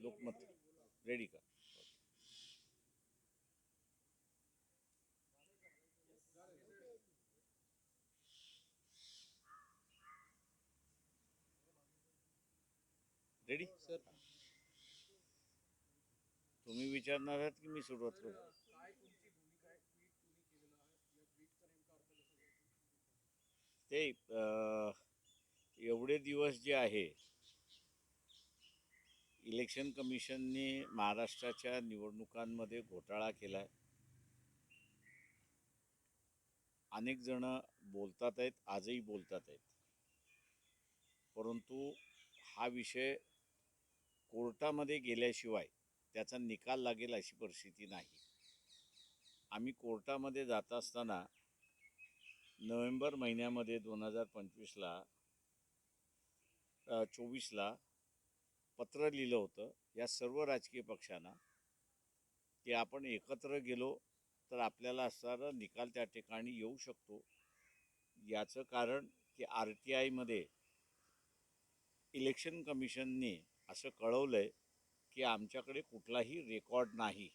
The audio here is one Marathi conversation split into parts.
लोकमत रेडी का रेडी सर तुम्ही विचारणार आहात की मी सुरुवात करू? ते एवढे दिवस जे आहे इलेक्शन कमिशनने महाराष्ट्राच्या निवडणुकांमध्ये घोटाळा केलाय. अनेक जण बोलतात आहेत आजही बोलतात आहेत. परंतु हा विषय कोर्टामध्ये गेल्याशिवाय त्याचा निकाल लागेल अशी परिस्थिती नाही. आम्ही कोर्टामध्ये जात असताना नोव्हेंबर महिन्यामध्ये दोन हजार पंचवीसला चोवीसला पत्र लिहिलं होतं या सर्व राजकीय पक्षांना की आपण एकत्र गेलो तर आपल्याला असणारा निकाल त्या ठिकाणी येऊ शकतो. याचं कारण की आर टी आयमध्ये इलेक्शन कमिशनने असं कळवलं आहे की आमच्याकडे कुठलाही रेकॉर्ड नाही.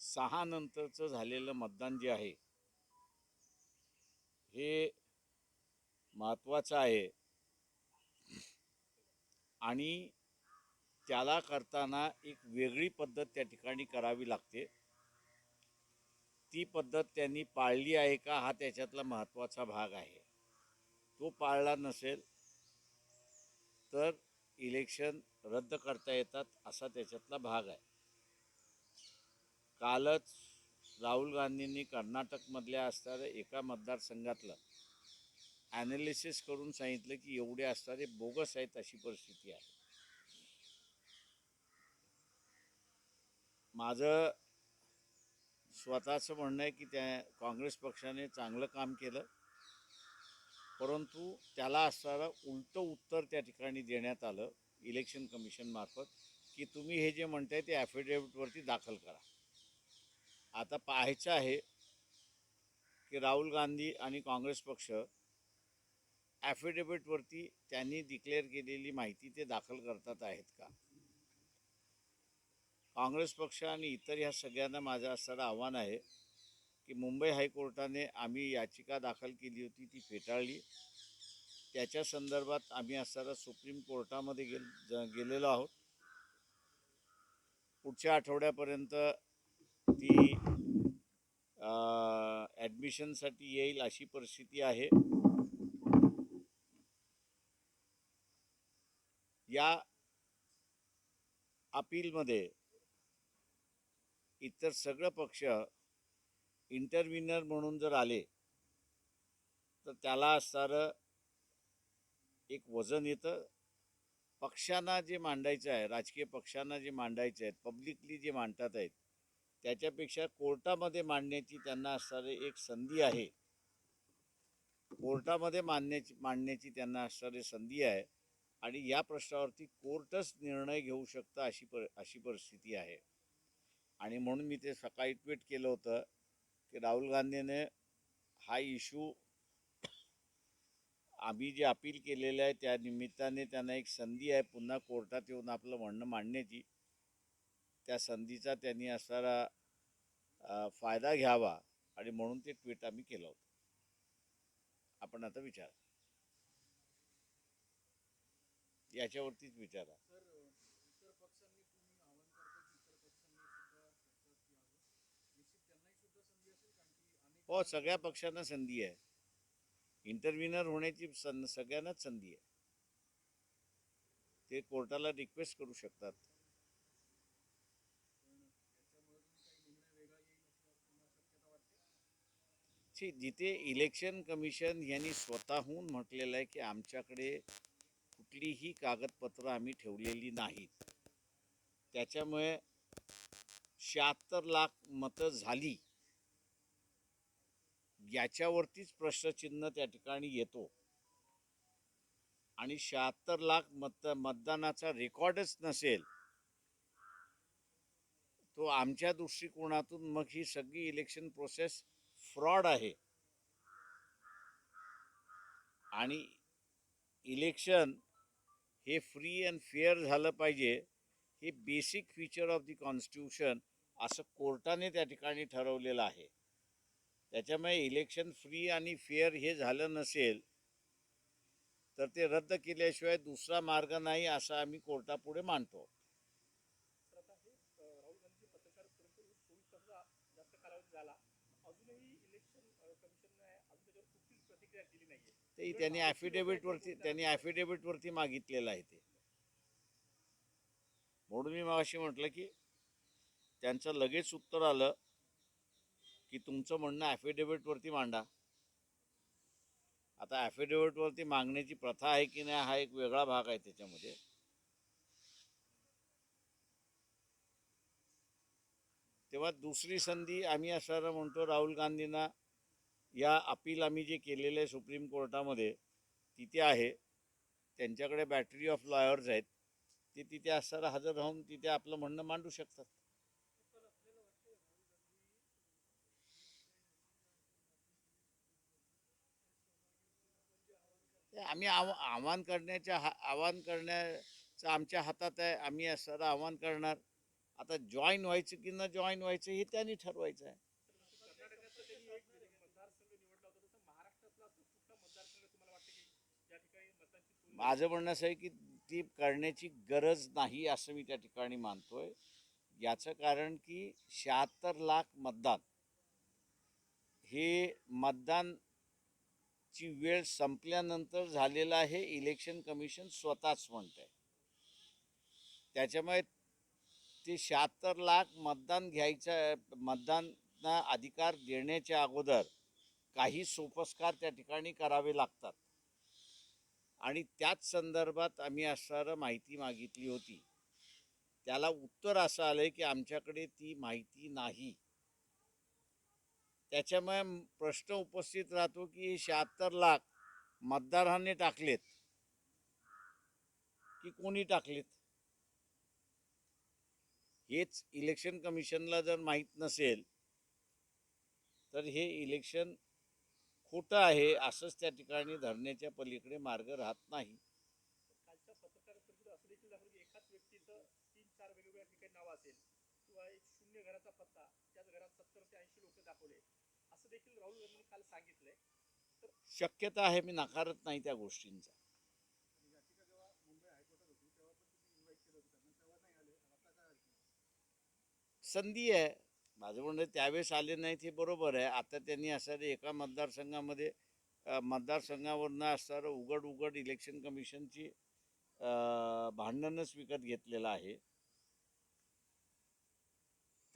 सहा नंतरचं झालेलं मतदान जे आहे हे महत्त्वाचं आहे. आणि त्याला करताना एक वेगळी पद्धत त्या ठिकाणी करावी लागते. ती पद्धत त्यांनी पाळली आहे का हा त्याच्यातला महत्त्वाचा भाग आहे. तो पाळला नसेल तर इलेक्शन रद्द करता येतात असा त्याच्यातला भाग आहे. कालच राहुल गांधींनी कर्नाटकमधल्या असणाऱ्या एका मतदारसंघातलं ॲनालिसिस करून सांगितलं की एवढे असणारे बोगस आहेत अशी परिस्थिती आहे. माझं स्वतःचं म्हणणं आहे की त्या काँग्रेस पक्षाने चांगलं काम केलं परंतु त्याला असणारं उलटं उत्तर त्या ठिकाणी देण्यात आलं इलेक्शन कमिशनमार्फत की तुम्ही हे जे म्हणताय ते ॲफिडेविटवरती दाखल करा. आता पाहायचं आहे की राहुल गांधी आणि काँग्रेस पक्ष ॲफिडेविटवरती त्यांनी डिक्लेअर केलेली माहिती ते दाखल करतात आहेत का? काँग्रेस पक्ष आणि इतर ह्या सगळ्यांना माझं असणारं आव्हान आहे की मुंबई हायकोर्टाने आम्ही याचिका दाखल केली होती ती फेटाळली. त्याच्या संदर्भात आम्ही असणारा सुप्रीम कोर्टामध्ये गेल ज- गेलेलो आहोत. पुढच्या आठवड्यापर्यंत ती ॲडमिशनसाठी येईल अशी परिस्थिती आहे. या अपीलमध्ये इतर सगळं पक्ष इंटरव्हिनर म्हणून जर आले तर त्याला असणारं एक वजन येतं. पक्षांना जे मांडायचं आहे राजकीय पक्षांना जे मांडायचं आहेत पब्लिकली जे मांडतात आहेत त्याच्यापेक्षा कोर्टामध्ये मांडण्याची त्यांना असणारी एक संधी आहे. कोर्टामध्ये मांडण्याची मांडण्याची त्यांना असणारी संधी आहे. आणि या प्रश्नावरती कोर्टच निर्णय घेऊ शकतं अशी पर अशी परिस्थिती आहे. आणि म्हणून मी ते सकाळी ट्विट केलं होतं की राहुल गांधीने हा इशू आम्ही जे अपील केलेलं आहे त्या निमित्ताने त्यांना एक संधी आहे पुन्हा कोर्टात येऊन आपलं म्हणणं मांडण्याची. त्या संधीचा त्यांनी असणारा फायदा घ्यावा आणि म्हणून ते ट्विट आम्ही केलं होतं. आपण आता विचारा याच्यावरतीच विचारा सर इतर पक्षांनी तुम्ही आवाहन करता की इतर पक्षांनी सुद्धा चर्चेत यावं निश्चित त्यांनाही सुद्धा संधी असेल कारण की अनेक हो सगळ्या पक्षांना संधी आहे. इंटरव्हिनर होण्याची सं सगळ्यांनाच संधी आहे. ते कोर्टाला रिक्वेस्ट करू शकतात. जिथे इलेक्शन कमिशन यांनी स्वतःहून म्हटलेलं आहे की आमच्याकडे कुठलीही कागदपत्र आम्ही ठेवलेली नाहीत. त्याच्यामुळे शहात्तर लाख मतं झाली. याच्यावरतीच प्रश्नचिन्ह त्या ठिकाणी येतो. आणि शहात्तर लाख मत मतदानाचा रेकॉर्डच नसेल तो आमच्या दृष्टिकोनातून मग ही सगळी इलेक्शन प्रोसेस फ्रॉड आहे. आणि इलेक्शन हे फ्री अँड फेअर झालं पाहिजे. हे basic feature of the constitution असं कोर्टाने त्या ठिकाणी ठरवलेलं आहे. त्याच्यामुळे इलेक्शन फ्री आणि फेअर हे झालं नसेल तर ते रद्द केल्याशिवाय दुसरा मार्ग नाही असं आम्ही कोर्टापुढे मांडतो तर आता हे अ, राहुल गांधी पत्रकार परिषद ही चोवीस तासाचा जास्त कालावधी झाला अजूनही इलेक्शन कमिशनने अजून त्याच्यावर कुठलीच प्रतिक्रिया दिली नाहीये ते त्यांनी ॲफिडेव्हिटवरती त्यांनी ॲफिडेव्हिटवरती मागितलेलं आहे ते. म्हणून मी मगाशी म्हटलं की त्यांचं लगेच उत्तर आलं की तुमचं म्हणणं ॲफिडेव्हिटवरती मांडा. आता ॲफिडेव्हिटवरती मागण्याची प्रथा आहे की नाही हा एक वेगळा भाग आहे त्याच्यामध्ये. तेव्हा दुसरी संधी आम्ही असं म्हणतो राहुल गांधींना या अपील आम्ही जे केलेलं आहे सुप्रीम कोर्टामध्ये तिथे आहे. त्यांच्याकडे बॅटरी ऑफ लॉयर्स आहेत. ते तिथे असताना हजर राहून तिथे आपलं म्हणणं मांडू शकतात. ते आम्ही आव आव्हान करण्याच्या हा आव्हान करण्याचं आमच्या हातात आहे. आम्ही असताना आव्हान करणार. आता जॉईन व्हायचं की न जॉईन व्हायचं हे त्यांनी ठरवायचं आहे कर्नाटकातला त्यांनी एक मतदारसंघ निवडला होता तसं महाराष्ट्रातला असं कुठला मतदारसंघ तुम्हाला वाटतं की ज्या ठिकाणी मतांची तुलना माझं म्हणणं असं आहे की ती करण्याची गरज नाही असं मी त्या ठिकाणी मानतोय. याचं कारण की शहात्तर लाख मतदान हे मतदानची वेळ संपल्यानंतर झालेलं आहे. इलेक्शन कमिशन स्वतःच म्हणत आहे त्याच्यामुळे ते शहात्तर लाख मतदान घ्यायचं मतदानना अधिकार देण्याच्या अगोदर काही सोपस्कार त्या ठिकाणी करावे लागतात. आणि त्याच संदर्भात आम्ही असणारं माहिती मागितली होती. त्याला उत्तर असं आलंय की आमच्याकडे ती माहिती नाही. त्याच्यामुळे प्रश्न उपस्थित राहतो की शहात्तर लाख मतदारांनी टाकलेत. की कोणी टाकलेत? हेच इलेक्शन कमिशनला जर माहीत नसेल तर हे इलेक्शन खोटं आहे असंच त्या ठिकाणी धरण्याच्या पलीकडे मार्ग राहत नाही. कालच्या पत्रकार परिषदेत असं देखील दाखवलं की एकाच व्यक्तीचं तीन चार वेगवेगळ्या ठिकाणी नाव असेल किंवा एक शून्य घराचा पत्ता त्याच घरात सत्तर ते ऐंशी लोक दाखवले असं देखील राहुल गांधींनी काल सांगितलंय. शक्यता आहे मी नाकारत नाही त्या गोष्टींचा. संधी आहे माझं म्हणणं त्यावेळेस आले नाहीत हे बरोबर आहे. आता त्यांनी असणारे एका मतदारसंघामध्ये मतदारसंघावरनं असणारं उघड उघड इलेक्शन कमिशनची अ, भांडणच विकत घेतलेलं आहे.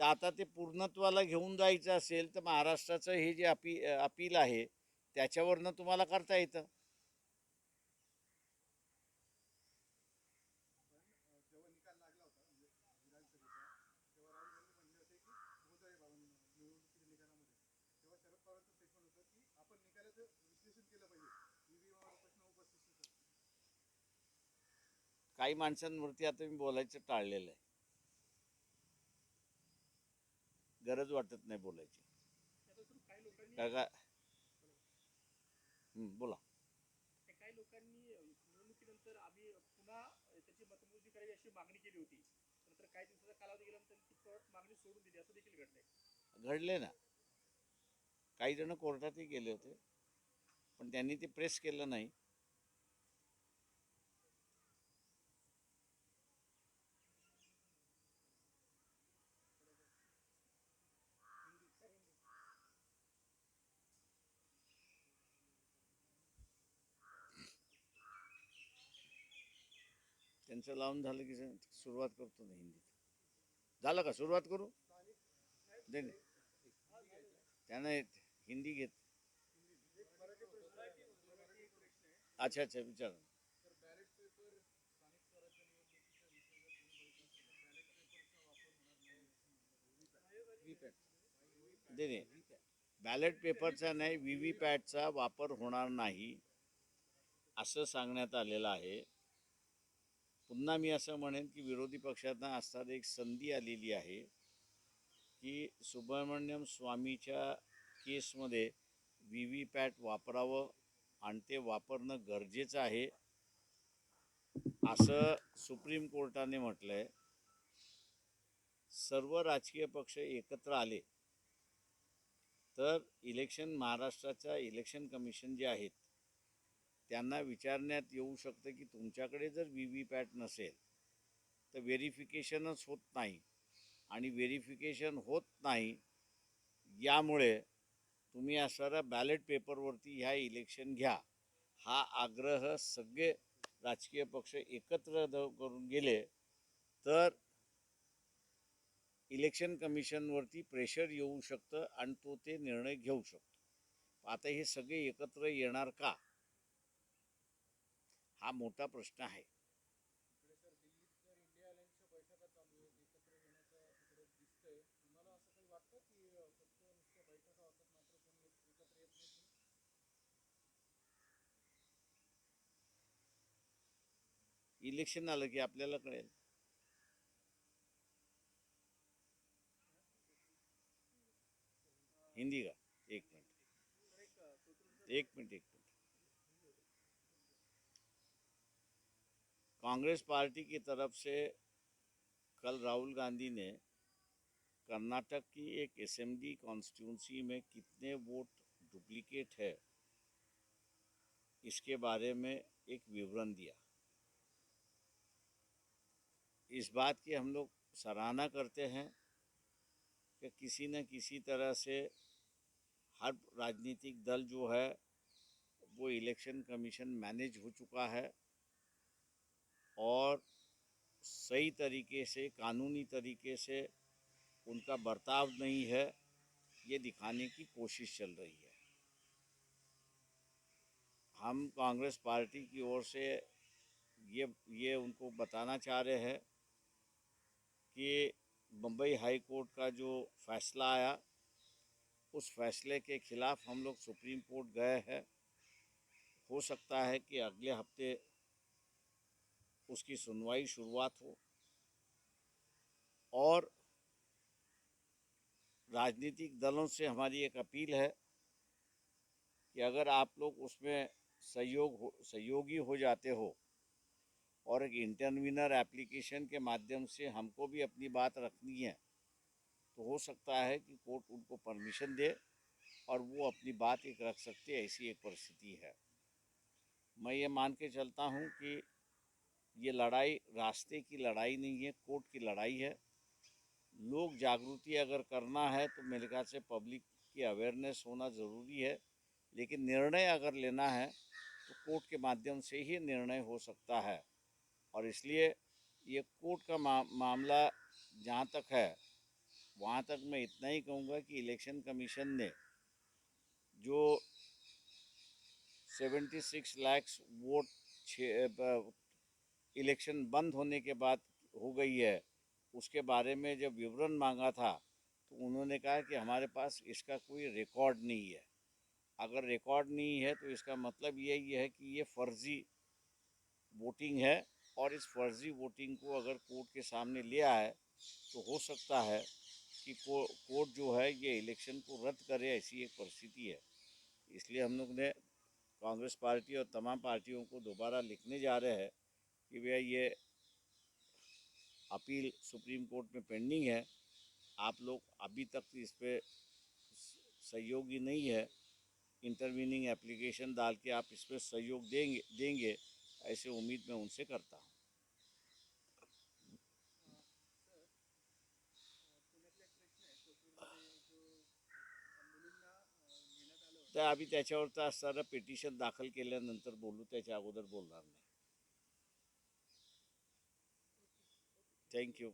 तर आता ते पूर्णत्वाला घेऊन जायचं असेल तर महाराष्ट्राचं हे जे अपी अपील आहे त्याच्यावरनं तुम्हाला करता येतं जेव्हा निकाल लागला होता म्हणजे विधानसभेचा तेव्हा राहुल गांधी म्हणले होते की होत आहे बाबा निवडणुकीच्या निकालामध्ये तेव्हा शरद पवारांचं स्टेटमेंट होतं की आपण निकालाचं विश्लेषण केलं पाहिजे ईव्हीएमवर प्रश्न उपस्थित होतात काही माणसांवरती आता मी बोलायचं टाळलेलं आहे. गरज वाटत नाही बोलायची. का का? बोला. काही लोकांनी अ, निवडणुकीनंतर आम्ही पुन्हा अ, त्याची मतमोजणी करावी अशी मागणी केली होती. नंतर काही दिवसाचा कालावधी गेल्यानंतर ती मागणी सोडून दिली असं देखील घडलंय. घडले ना. काही जण कोर्टातही गेले होते. पण त्यांनी ते प्रेस केलं नाही. त्यांचं लावून झालं की सुरुवात करतो ना हिंदीत. झालं का सुरुवात करू? दे ना. त्यांना येत- हिंदी घेत. अच्छा अच्छा विचार. नाही दे बॅलेट पेपरचा नाही व्ही व्ही पॅटचा वापर होणार नाही असं सांगण्यात आलेलं आहे. पुन्हा मी असं म्हणेन की विरोधी पक्षांना असतात एक संधी आलेली आहे की सुब्रमण्यम स्वामीच्या केसमध्ये व्ही व्ही पॅट वापरावं आणि ते वापरणं गरजेचं आहे असं सुप्रीम कोर्टाने म्हटलंय. सर्व राजकीय पक्ष एकत्र आले तर इलेक्शन महाराष्ट्राच्या इलेक्शन कमिशन जे आहेत त्यांना विचारण्यात येऊ शकतं की तुमच्याकडे जर व्ही व्ही पॅट नसेल तर व्हेरिफिकेशनच होत नाही. आणि व्हेरिफिकेशन होत नाही यामुळे तुम्ही असणाऱ्या बॅलेट पेपरवरती ह्या इलेक्शन घ्या. हा आग्रह सगळे राजकीय पक्ष एकत्र द- करून गेले तर इलेक्शन कमिशनवरती प्रेशर येऊ शकतं आणि तो ते निर्णय घेऊ शकतो. आता हे सगळे एकत्र येणार का? हा मोठा प्रश्न आहे. इलेक्शन आलं की आपल्याला कळेल. हिंदी का? एक मिनिट. एक मिनिट एक मिनिट कांग्रेस पार्टी की तरफ़ से कल राहुल गांधी ने कर्नाटक की एक असेंबली कॉन्स्टिट्यूंसी में कितने वोट डुप्लीकेट है, इसके बारे में एक विवरण दिया। इस बात की हम लोग सराहना करते हैं कि किसी न किसी तरह से हर राजनीतिक दल जो है, वो इलेक्शन कमीशन मैनेज हो चुका है। और सही तरीके से, कानूनी तरीके से उनका बर्ताव नहीं है, ये दिखाने की कोशिश चल रही है। हम कांग्रेस पार्टी की ओर से ये ये उनको बताना चाह रहे हैं कि बम्बई हाई कोर्ट का जो फैसला आया, उस फैसले के खिलाफ हम लोग सुप्रीम कोर्ट गए हैं। हो सकता है कि अगले हफ़्ते उसकी सुनवाई शुरुआत हो और राजनीतिक दलों से हमारी एक अपील है कि अगर आप लोग उसमें सहयोग हो, सहयोगी हो जाते हो और एक इंटरविनर एप्लीकेशन के माध्यम से हमको भी अपनी बात रखनी है तो हो सकता है कि कोर्ट उनको परमिशन दे और वो अपनी बात एक रख सकते ऐसी एक परिस्थिति है। मैं ये मान के चलता हूँ कि ये लड़ाई रास्ते की लड़ाई नहीं है कोर्ट की लड़ाई है। लोग जागृति अगर करना है तो मेरे ख्याल से पब्लिक की अवेयरनेस होना ज़रूरी है लेकिन निर्णय अगर लेना है तो कोर्ट के माध्यम से ही निर्णय हो सकता है। और इसलिए ये कोर्ट का मा, मामला जहाँ तक है वहाँ तक मैं इतना ही कहूँगा कि इलेक्शन कमीशन ने जो 76 लैक्स वोट इलेक्शन बंद होने के बाद हो गई है। उसके बारे में जब विवरण मांगा था तो उन्होंने कहा कि हमारे पास इसका कोई रिकॉर्ड नहीं है। अगर रिकॉर्ड नहीं है तो इसका मतलब यही है कि ये फर्जी वोटिंग है और इस फर्जी वोटिंग को अगर कोर्ट के सामने ले आए तो हो सकता है कि को, कोर्ट जो है ये इलेक्शन को रद्द करे ऐसी एक परिस्थिति है। इसलिए हम लोग ने कांग्रेस पार्टी और तमाम पार्टियों को दोबारा लिखने जा रहे हैं। कि भैया ये अपील सुप्रीम कोर्ट में पेंडिंग है। आप लोग अभी तक इस पर सहयोगी नहीं है। इंटरवीनिंग एप्लीकेशन डाल के आप इस पर सहयोग देंगे देंगे ऐसे उम्मीद मैं उनसे करता हूँ। अं, तर आम्ही त्याच्यावरचं असणारं पिटिशन दाखल केल्यानंतर बोलू त्याच्या अगोदर बोलणार नाही Thank you.